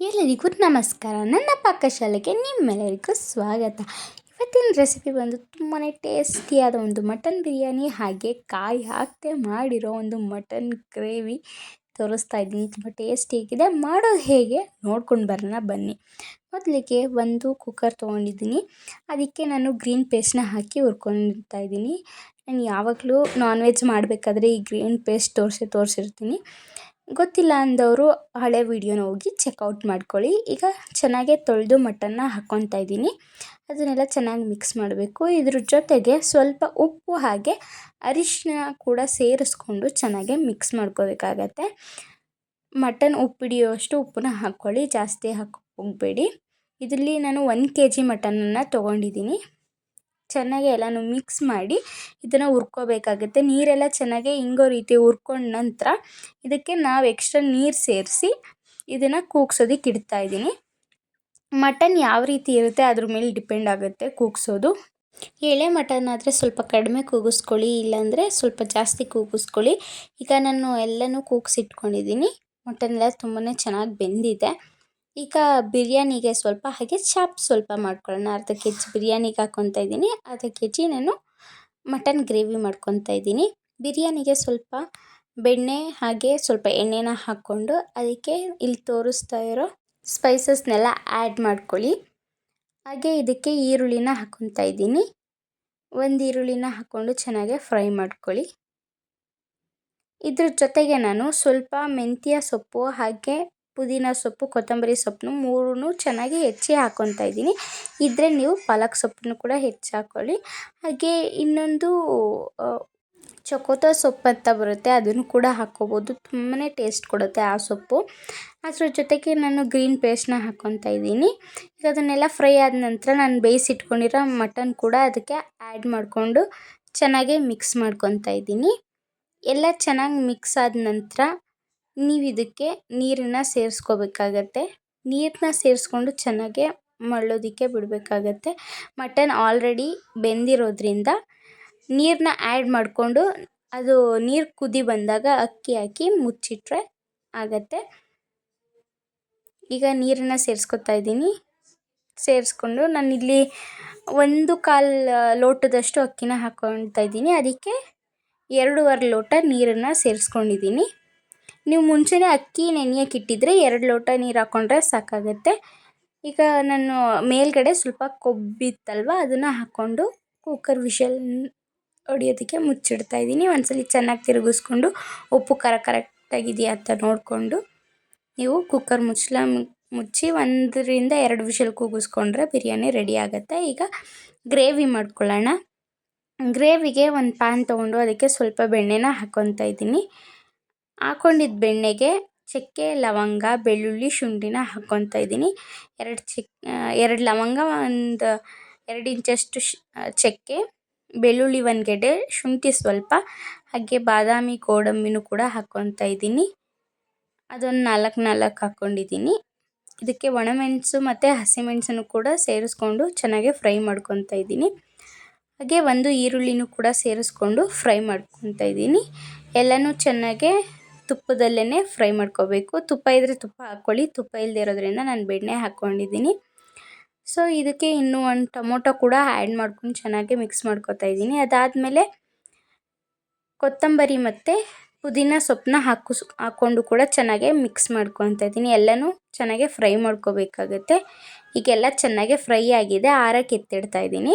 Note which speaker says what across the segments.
Speaker 1: ಎಲ್ಲರಿಗೂ ನಮಸ್ಕಾರ. ನನ್ನ ಪಾಕಶಾಲೆಗೆ ನಿಮ್ಮೆಲ್ಲರಿಗೂ ಸ್ವಾಗತ. ಇವತ್ತಿನ ರೆಸಿಪಿ ಬಂದು ತುಂಬಾ ಟೇಸ್ಟಿಯಾದ ಒಂದು ಮಟನ್ ಬಿರಿಯಾನಿ ಹಾಗೆ ಕಾಯಿ ಹಾಕದೆ ಮಾಡಿರೋ ಒಂದು ಮಟನ್ ಗ್ರೇವಿ ತೋರಿಸ್ತಾ ಇದ್ದೀನಿ. ತುಂಬ ಟೇಸ್ಟಿಯಾಗಿದೆ ಮಾಡೋದು ಹೇಗೆ ನೋಡ್ಕೊಂಡು ಬರೋಣ ಬನ್ನಿ. ಮೊದಲಿಗೆ ಒಂದು ಕುಕ್ಕರ್ ತೊಗೊಂಡಿದ್ದೀನಿ. ಅದಕ್ಕೆ ನಾನು ಗ್ರೀನ್ ಪೇಸ್ಟ್ನ ಹಾಕಿ ಹುರ್ಕೊಂಡಿರ್ತಾ ಇದ್ದೀನಿ. ನಾನು ಯಾವಾಗಲೂ ನಾನ್ ವೆಜ್ ಮಾಡಬೇಕಾದ್ರೆ ಈ ಗ್ರೀನ್ ಪೇಸ್ಟ್ ತೋರಿಸಿ ತೋರಿಸಿರ್ತೀನಿ. ಗೊತ್ತಿಲ್ಲ ಅಂದವರು ಹಳೆ ವೀಡಿಯೋನ ಹೋಗಿ ಚೆಕ್ಔಟ್ ಮಾಡ್ಕೊಳ್ಳಿ. ಈಗ ಚೆನ್ನಾಗೆ ತೊಳೆದು ಮಟನ್ನ ಹಾಕ್ಕೊತಾ ಇದ್ದೀನಿ. ಅದನ್ನೆಲ್ಲ ಚೆನ್ನಾಗಿ ಮಿಕ್ಸ್ ಮಾಡಬೇಕು. ಇದ್ರ ಜೊತೆಗೆ ಸ್ವಲ್ಪ ಉಪ್ಪು ಹಾಗೆ ಅರಿಶಿನ ಕೂಡ ಸೇರಿಸ್ಕೊಂಡು ಚೆನ್ನಾಗೆ ಮಿಕ್ಸ್ ಮಾಡ್ಕೋಬೇಕಾಗತ್ತೆ ಮಟನ್ ಉಪ್ಪು ಹಿಡಿಯುವಷ್ಟು ಉಪ್ಪನ್ನ ಹಾಕ್ಕೊಳ್ಳಿ. ಜಾಸ್ತಿ ಹಾಕಿ ಹೋಗಬೇಡಿ. ಇದರಲ್ಲಿ ನಾನು ಒಂದು ಕೆ ಜಿ ಮಟನನ್ನು ತೊಗೊಂಡಿದ್ದೀನಿ. ಚೆನ್ನಾಗಿ ಎಲ್ಲನೂ ಮಿಕ್ಸ್ ಮಾಡಿ ಇದನ್ನು ಹುರ್ಕೋಬೇಕಾಗುತ್ತೆ. ನೀರೆಲ್ಲ ಚೆನ್ನಾಗಿ ಇಂಗೋ ರೀತಿ ಹುರ್ಕೊಂಡ ನಂತರ ಇದಕ್ಕೆ ನಾವು ಎಕ್ಸ್ಟ್ರಾ ನೀರು ಸೇರಿಸಿ ಇದನ್ನು ಕೂಗ್ಸೋದಕ್ಕೆ ಇಡ್ತಾ ಇದ್ದೀನಿ. ಮಟನ್ ಯಾವ ರೀತಿ ಇರುತ್ತೆ ಅದ್ರ ಮೇಲೆ ಡಿಪೆಂಡ್ ಆಗುತ್ತೆ ಕೂಗ್ಸೋದು. ಎಳೆ ಮಟನ್ ಆದರೆ ಸ್ವಲ್ಪ ಕಡಿಮೆ ಕೂಗಿಸ್ಕೊಳ್ಳಿ, ಇಲ್ಲಾಂದರೆ ಸ್ವಲ್ಪ ಜಾಸ್ತಿ ಕೂಗಿಸ್ಕೊಳ್ಳಿ. ಈಗ ನಾನು ಎಲ್ಲನೂ ಕೂಗಿಸಿಟ್ಕೊಂಡಿದ್ದೀನಿ. ಮಟನ್ ಎಲ್ಲ ತುಂಬಾ ಚೆನ್ನಾಗಿ ಬೆಂದಿದೆ. ಈಗ ಬಿರಿಯಾನಿಗೆ ಸ್ವಲ್ಪ ಹಾಗೆ ಚಾಪ್ ಸ್ವಲ್ಪ ಮಾಡ್ಕೊಳ್ಳೋಣ. ಅರ್ಧ ಕೆ ಜಿ ಬಿರಿಯಾನಿಗೆ ಹಾಕ್ಕೊತಾ ಇದ್ದೀನಿ. ಅರ್ಧ ಕೆ ಜಿ ನಾನು ಮಟನ್ ಗ್ರೇವಿ ಮಾಡ್ಕೊತಾ ಇದ್ದೀನಿ. ಬಿರಿಯಾನಿಗೆ ಸ್ವಲ್ಪ ಬೆಣ್ಣೆ ಹಾಗೆ ಸ್ವಲ್ಪ ಎಣ್ಣೆನ ಹಾಕ್ಕೊಂಡು ಅದಕ್ಕೆ ಇಲ್ಲಿ ತೋರಿಸ್ತಾ ಇರೋ ಸ್ಪೈಸಸ್ನೆಲ್ಲ ಆ್ಯಡ್ ಮಾಡ್ಕೊಳ್ಳಿ. ಹಾಗೆ ಇದಕ್ಕೆ ಈರುಳ್ಳಿನ ಹಾಕ್ಕೊತಾ ಇದ್ದೀನಿ. ಒಂದು ಈರುಳ್ಳಿನ ಹಾಕ್ಕೊಂಡು ಚೆನ್ನಾಗಿ ಫ್ರೈ ಮಾಡ್ಕೊಳ್ಳಿ. ಇದ್ರ ಜೊತೆಗೆ ನಾನು ಸ್ವಲ್ಪ ಮೆಂತ್ಯ ಸೊಪ್ಪು ಹಾಗೆ ಪುದೀನ ಸೊಪ್ಪು, ಕೊತ್ತಂಬರಿ ಸೊಪ್ಪನ್ನು ಮೂರೂ ಚೆನ್ನಾಗಿ ಹೆಚ್ಚಿ ಹಾಕ್ಕೊತಾ ಇದ್ದೀನಿ. ಇದ್ದರೆ ನೀವು ಪಾಲಕ್ ಸೊಪ್ಪನ್ನು ಕೂಡ ಹೆಚ್ಚಿ ಹಾಕ್ಕೊಳ್ಳಿ ಹಾಗೆ ಇನ್ನೊಂದು ಚಕೋತ ಸೊಪ್ಪು ಅಂತ ಬರುತ್ತೆ, ಅದನ್ನು ಕೂಡ ಹಾಕ್ಕೋಬೋದು. ತುಂಬಾ ಟೇಸ್ಟ್ ಕೊಡುತ್ತೆ ಆ ಸೊಪ್ಪು. ಅದ್ರ ಜೊತೆಗೆ ನಾನು ಗ್ರೀನ್ ಪೇಸ್ಟ್ನ ಹಾಕ್ಕೊತಾ ಇದ್ದೀನಿ. ಈಗ ಅದನ್ನೆಲ್ಲ ಫ್ರೈ ಆದ ನಂತರ ನಾನು ಬೇಯಿಸಿಟ್ಕೊಂಡಿರೋ ಮಟನ್ ಕೂಡ ಅದಕ್ಕೆ ಆ್ಯಡ್ ಮಾಡಿಕೊಂಡು ಚೆನ್ನಾಗಿ ಮಿಕ್ಸ್ ಮಾಡ್ಕೊತಾ ಇದ್ದೀನಿ. ಎಲ್ಲ ಚೆನ್ನಾಗಿ ಮಿಕ್ಸ್ ಆದ ನಂತರ ನೀವು ಇದಕ್ಕೆ ನೀರನ್ನು ಸೇರಿಸ್ಕೋಬೇಕಾಗತ್ತೆ. ನೀರನ್ನ ಸೇರಿಸ್ಕೊಂಡು ಚೆನ್ನಾಗೆ ಮಳ್ಳೋದಕ್ಕೆ ಬಿಡಬೇಕಾಗತ್ತೆ. ಮಟನ್ ಆಲ್ರೆಡಿ ಬೆಂದಿರೋದ್ರಿಂದ ನೀರನ್ನ ಆ್ಯಡ್ ಮಾಡಿಕೊಂಡು ಅದು ನೀರು ಕುದಿ ಬಂದಾಗ ಅಕ್ಕಿ ಹಾಕಿ ಮುಚ್ಚಿಟ್ರೆ ಆಗತ್ತೆ. ಈಗ ನೀರನ್ನು ಸೇರಿಸ್ಕೊತಾ ಇದ್ದೀನಿ. ಸೇರಿಸ್ಕೊಂಡು ನಾನಿಲ್ಲಿ ಒಂದು ಕಾಲು ಲೋಟದಷ್ಟು ಅಕ್ಕಿನ ಹಾಕ್ಕೊತಾ ಇದ್ದೀನಿ. ಅದಕ್ಕೆ ಎರಡೂವರೆ ಲೋಟ ನೀರನ್ನು ಸೇರಿಸ್ಕೊಂಡಿದ್ದೀನಿ. ನೀವು ಮುಂಚೆನೇ ಅಕ್ಕಿ ನೆನೆಯಕ್ಕೆ ಇಟ್ಟಿದ್ರೆ ಎರಡು ಲೋಟ ನೀರು ಹಾಕ್ಕೊಂಡ್ರೆ ಸಾಕಾಗುತ್ತೆ. ಈಗ ನಾನು ಮೇಲ್ಗಡೆ ಸ್ವಲ್ಪ ಕೊಬ್ಬಿತ್ತಲ್ವ ಅದನ್ನು ಹಾಕ್ಕೊಂಡು ಕುಕ್ಕರ್ ವಿಷಲ್ ಹೊಡಿಯೋದಕ್ಕೆ ಮುಚ್ಚಿಡ್ತಾ ಇದ್ದೀನಿ. ಒಂದ್ಸಲಿ ಚೆನ್ನಾಗಿ ತಿರುಗಿಸ್ಕೊಂಡು ಉಪ್ಪು ಖಾರ ಕರೆಕ್ಟಾಗಿದೆಯಾ ಅಂತ ನೋಡಿಕೊಂಡು ನೀವು ಕುಕ್ಕರ್ ಮುಚ್ಚಲ ಮುಚ್ಚಿ ಒಂದರಿಂದ ಎರಡು ವಿಷಲ್ ಕೂಗಿಸ್ಕೊಂಡ್ರೆ ಬಿರಿಯಾನಿ ರೆಡಿ ಆಗುತ್ತೆ. ಈಗ ಗ್ರೇವಿ ಮಾಡ್ಕೊಳ್ಳೋಣ. ಗ್ರೇವಿಗೆ ಒಂದು ಪ್ಯಾನ್ ತೊಗೊಂಡು ಅದಕ್ಕೆ ಸ್ವಲ್ಪ ಬೆಣ್ಣೆನ ಹಾಕ್ಕೊತಾ ಇದ್ದೀನಿ. ಹಾಕ್ಕೊಂಡಿದ್ದ ಬೆಣ್ಣೆಗೆ ಚಕ್ಕೆ, ಲವಂಗ, ಬೆಳ್ಳುಳ್ಳಿ, ಶುಂಠಿನ ಹಾಕ್ಕೊತಾ ಇದ್ದೀನಿ. ಎರಡು ಚಿಕ್ ಎರಡು ಲವಂಗ, ಒಂದು ಎರಡು ಇಂಚಷ್ಟು ಶ್ ಚಕ್ಕೆ, ಬೆಳ್ಳುಳ್ಳಿ ಒಂದು ಗೆಡ್ಡೆ ಶುಂಠಿ ಸ್ವಲ್ಪ, ಹಾಗೆ ಬಾದಾಮಿ ಗೋಡಂಬಿನೂ ಕೂಡ ಹಾಕ್ಕೊತಾ ಇದ್ದೀನಿ. ಅದೊಂದು ನಾಲ್ಕು ನಾಲ್ಕು ಹಾಕ್ಕೊಂಡಿದ್ದೀನಿ ಇದಕ್ಕೆ ಒಣಮೆಣಸು ಮತ್ತು ಹಸಿಮೆಣಸನ್ನು ಕೂಡ ಸೇರಿಸ್ಕೊಂಡು ಚೆನ್ನಾಗಿ ಫ್ರೈ ಮಾಡ್ಕೊತಾ ಇದ್ದೀನಿ. ಹಾಗೆ ಒಂದು ಈರುಳ್ಳಿನೂ ಕೂಡ ಸೇರಿಸ್ಕೊಂಡು ಫ್ರೈ ಮಾಡ್ಕೊತಾ ಇದ್ದೀನಿ. ಎಲ್ಲನೂ ಚೆನ್ನಾಗೆ ತುಪ್ಪದಲ್ಲೇ ಫ್ರೈ ಮಾಡ್ಕೋಬೇಕು. ತುಪ್ಪ ಇದ್ದರೆ ತುಪ್ಪ ಹಾಕ್ಕೊಳ್ಳಿ. ತುಪ್ಪ ಇಲ್ಲದೆ ಇರೋದ್ರಿಂದ ನಾನು ಬೆಣ್ಣೆ ಹಾಕ್ಕೊಂಡಿದ್ದೀನಿ. ಸೊ ಇದಕ್ಕೆ ಇನ್ನೂ ಒಂದು ಟೊಮೊಟೊ ಕೂಡ ಆ್ಯಡ್ ಮಾಡ್ಕೊಂಡು ಚೆನ್ನಾಗಿ ಮಿಕ್ಸ್ ಮಾಡ್ಕೊತಾ ಇದ್ದೀನಿ. ಅದಾದಮೇಲೆ ಕೊತ್ತಂಬರಿ ಮತ್ತು ಪುದೀನ ಸೊಪ್ಪನ್ನ ಹಾಕು, ಹಾಕ್ಕೊಂಡು ಕೂಡ ಚೆನ್ನಾಗೆ ಮಿಕ್ಸ್ ಮಾಡ್ಕೊತಾ ಇದ್ದೀನಿ. ಎಲ್ಲನೂ ಚೆನ್ನಾಗೆ ಫ್ರೈ ಮಾಡ್ಕೋಬೇಕಾಗುತ್ತೆ. ಈಗೆಲ್ಲ ಚೆನ್ನಾಗೆ ಫ್ರೈ ಆಗಿದೆ. ಆರಕ್ಕೆ ಎತ್ತಿಡ್ತಾ ಇದ್ದೀನಿ.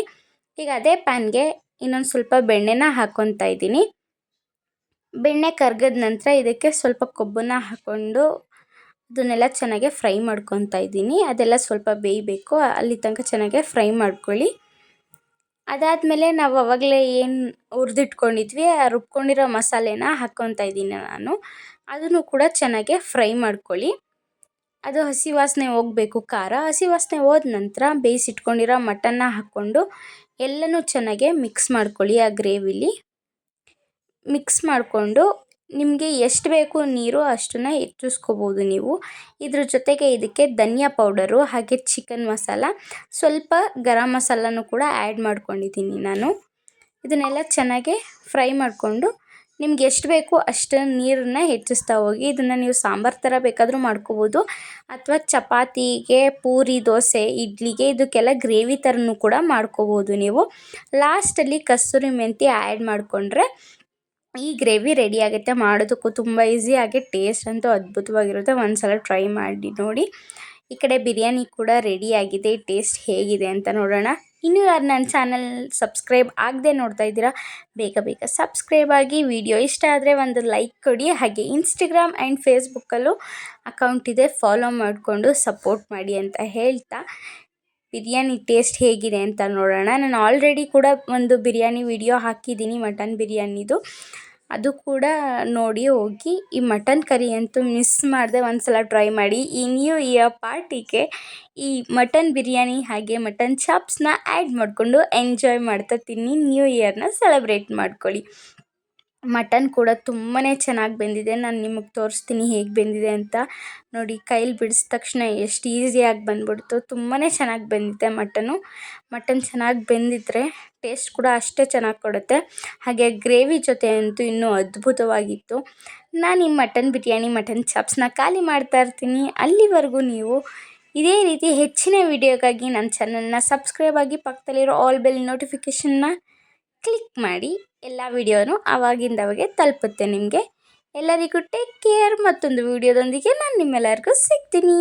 Speaker 1: ಈಗ ಅದೇ ಪ್ಯಾನ್ಗೆ ಇನ್ನೊಂದು ಸ್ವಲ್ಪ ಬೆಣ್ಣೆನ ಹಾಕ್ಕೊತಾ ಇದ್ದೀನಿ. ಬೆಣ್ಣೆ ಕರ್ಗದ ನಂತರ ಇದಕ್ಕೆ ಸ್ವಲ್ಪ ಕೊಬ್ಬನ್ನು ಹಾಕ್ಕೊಂಡು ಅದನ್ನೆಲ್ಲ ಚೆನ್ನಾಗೆ ಫ್ರೈ ಮಾಡ್ಕೊತಾ ಇದ್ದೀನಿ. ಅದೆಲ್ಲ ಸ್ವಲ್ಪ ಬೇಯಬೇಕು. ಅಲ್ಲಿ ತನಕ ಚೆನ್ನಾಗೆ ಫ್ರೈ ಮಾಡ್ಕೊಳ್ಳಿ. ಅದಾದಮೇಲೆ ನಾವು ಅವಾಗಲೇ ಏನು ಹುರಿದಿಟ್ಕೊಂಡಿದ್ವಿ, ಆ ರುಬ್ಕೊಂಡಿರೋ ಮಸಾಲೆನ ಹಾಕ್ಕೊತಾ ಇದ್ದೀನಿ ನಾನು. ಅದನ್ನು ಕೂಡ ಚೆನ್ನಾಗೆ ಫ್ರೈ ಮಾಡ್ಕೊಳ್ಳಿ. ಅದು ಹಸಿ ವಾಸನೆ ಹೋಗಬೇಕು ಖಾರ. ಹಸಿ ವಾಸನೆ ಹೋದ ನಂತರ ಬೇಯಿಸಿಟ್ಕೊಂಡಿರೋ ಮಟನ್ನ ಹಾಕ್ಕೊಂಡು ಎಲ್ಲನೂ ಚೆನ್ನಾಗೆ ಮಿಕ್ಸ್ ಮಾಡ್ಕೊಳ್ಳಿ ಆ ಗ್ರೇವಿಲಿ. ಮಿಕ್ಸ್ ಮಾಡಿಕೊಂಡು ನಿಮಗೆ ಎಷ್ಟು ಬೇಕು ನೀರು ಅಷ್ಟನ್ನು ಹೆಚ್ಚಿಸ್ಕೋಬೋದು ನೀವು. ಇದ್ರ ಜೊತೆಗೆ ಇದಕ್ಕೆ ಧನಿಯಾ ಪೌಡರು ಹಾಗೆ ಚಿಕನ್ ಮಸಾಲ, ಸ್ವಲ್ಪ ಗರಂ ಮಸಾಲನೂ ಕೂಡ ಆ್ಯಡ್ ಮಾಡ್ಕೊಂಡಿದ್ದೀನಿ ನಾನು. ಇದನ್ನೆಲ್ಲ ಚೆನ್ನಾಗಿ ಫ್ರೈ ಮಾಡಿಕೊಂಡು ನಿಮ್ಗೆ ಎಷ್ಟು ಬೇಕು ಅಷ್ಟು ನೀರನ್ನ ಹೆಚ್ಚಿಸ್ತಾ ಹೋಗಿ ಇದನ್ನು ನೀವು ಸಾಂಬಾರು ಥರ ಬೇಕಾದರೂ ಮಾಡ್ಕೋಬೋದು. ಅಥವಾ ಚಪಾತಿಗೆ ಪೂರಿ, ದೋಸೆ, ಇಡ್ಲಿಗೆ ಇದಕ್ಕೆಲ್ಲ ಗ್ರೇವಿ ಥರನೂ ಕೂಡ ಮಾಡ್ಕೋಬೋದು ನೀವು. ಲಾಸ್ಟಲ್ಲಿ ಕಸ್ತೂರಿ ಮೆಂತಿ ಆ್ಯಡ್ ಮಾಡಿಕೊಂಡ್ರೆ ಈ ಗ್ರೇವಿ ರೆಡಿ ಆಗುತ್ತೆ. ಮಾಡೋದಕ್ಕೂ ತುಂಬ ಈಸಿಯಾಗಿ ಟೇಸ್ಟ್ ಅಂತೂ ಅದ್ಭುತವಾಗಿರುತ್ತೆ. ಒಂದು ಸಲ ಟ್ರೈ ಮಾಡಿ ನೋಡಿ. ಈ ಕಡೆ ಬಿರಿಯಾನಿ ಕೂಡ ರೆಡಿ ಆಗಿದೆ. ಟೇಸ್ಟ್ ಹೇಗಿದೆ ಅಂತ ನೋಡೋಣ. ಇನ್ನೂ ಯಾರು ನನ್ನ ಚಾನಲ್ ಸಬ್ಸ್ಕ್ರೈಬ್ ಆಗದೆ ನೋಡ್ತಾ ಇದ್ದೀರಾ, ಬೇಗ ಬೇಗ ಸಬ್ಸ್ಕ್ರೈಬ್ ಆಗಿ ವಿಡಿಯೋ ಇಷ್ಟ ಆದರೆ ಒಂದು ಲೈಕ್ ಕೊಡಿ. ಹಾಗೆ ಇನ್ಸ್ಟಾಗ್ರಾಮ್ ಆ್ಯಂಡ್ ಫೇಸ್ಬುಕ್ಕಲ್ಲೂ ಅಕೌಂಟ್ ಇದೆ. ಫಾಲೋ ಮಾಡಿಕೊಂಡು ಸಪೋರ್ಟ್ ಮಾಡಿ ಅಂತ ಹೇಳ್ತಾ ಬಿರಿಯಾನಿ ಟೇಸ್ಟ್ ಹೇಗಿದೆ ಅಂತ ನೋಡೋಣ. ನಾನು ಆಲ್ರೆಡಿ ಕೂಡ ಒಂದು ಬಿರಿಯಾನಿ ವಿಡಿಯೋ ಹಾಕಿದ್ದೀನಿ, ಮಟನ್ ಬಿರಿಯಾನಿದು. ಅದು ಕೂಡ ನೋಡಿ ಹೋಗಿ. ಈ ಮಟನ್ ಕರಿ ಅಂತೂ ಮಿಸ್ ಮಾಡದೆ ಒಂದು ಸಲ ಟ್ರೈ ಮಾಡಿ ಈ ನ್ಯೂ ಇಯರ್ ಪಾರ್ಟಿಗೆ ಈ ಮಟನ್ ಬಿರಿಯಾನಿ ಹಾಗೆ ಮಟನ್ ಚಾಪ್ಸ್ನ ಆ್ಯಡ್ ಮಾಡಿಕೊಂಡು ಎಂಜಾಯ್ ಮಾಡ್ತಾ ತಿನ್ನಿ. ನ್ಯೂ ಇಯರ್ನ ಸೆಲೆಬ್ರೇಟ್ ಮಾಡ್ಕೊಳ್ಳಿ. ಮಟನ್ ಕೂಡ ತುಂಬಾ ಚೆನ್ನಾಗಿ ಬೆಂದಿದೆ. ನಾನು ನಿಮಗೆ ತೋರಿಸ್ತೀನಿ ಹೇಗೆ ಬೆಂದಿದೆ ಅಂತ. ನೋಡಿ, ಕೈಲಿ ಬಿಡಿಸಿದ ತಕ್ಷಣ ಎಷ್ಟು ಈಸಿಯಾಗಿ ಬಂದ್ಬಿಡ್ತು. ತುಂಬಾ ಚೆನ್ನಾಗಿ ಬೆಂದಿದೆ ಮಟನು. ಮಟನ್ ಚೆನ್ನಾಗಿ ಬೆಂದಿದ್ರೆ ಟೇಸ್ಟ್ ಕೂಡ ಅಷ್ಟೇ ಚೆನ್ನಾಗಿ ಕೊಡುತ್ತೆ. ಹಾಗೆ ಗ್ರೇವಿ ಜೊತೆ ಅಂತೂ ಇನ್ನೂ ಅದ್ಭುತವಾಗಿತ್ತು. ನಾನು ಈ ಮಟನ್ ಬಿರಿಯಾನಿ, ಮಟನ್ ಚಾಪ್ಸ್ನ ಖಾಲಿ ಮಾಡ್ತಾ ಇರ್ತೀನಿ. ಅಲ್ಲಿವರೆಗೂ ನೀವು ಇದೇ ರೀತಿ ಹೆಚ್ಚಿನ ವಿಡಿಯೋಗಾಗಿ ನನ್ನ ಚಾನಲ್ನ ಸಬ್ಸ್ಕ್ರೈಬ್ ಆಗಿ ಪಕ್ಕದಲ್ಲಿರೋ ಆಲ್ ಬೆಲ್ ನೋಟಿಫಿಕೇಷನ್ನ ಕ್ಲಿಕ್ ಮಾಡಿ ಎಲ್ಲ ವಿಡಿಯೋನು ಆವಾಗಿಂದವಾಗೆ ತಲುಪುತ್ತೆ ನಿಮಗೆ. ಎಲ್ಲರಿಗೂ ಟೇಕ್ ಕೇರ್ ಮತ್ತೊಂದು ವಿಡಿಯೋದೊಂದಿಗೆ ನಾನು ನಿಮ್ಮೆಲ್ಲರಿಗೂ ಸಿಗ್ತೀನಿ.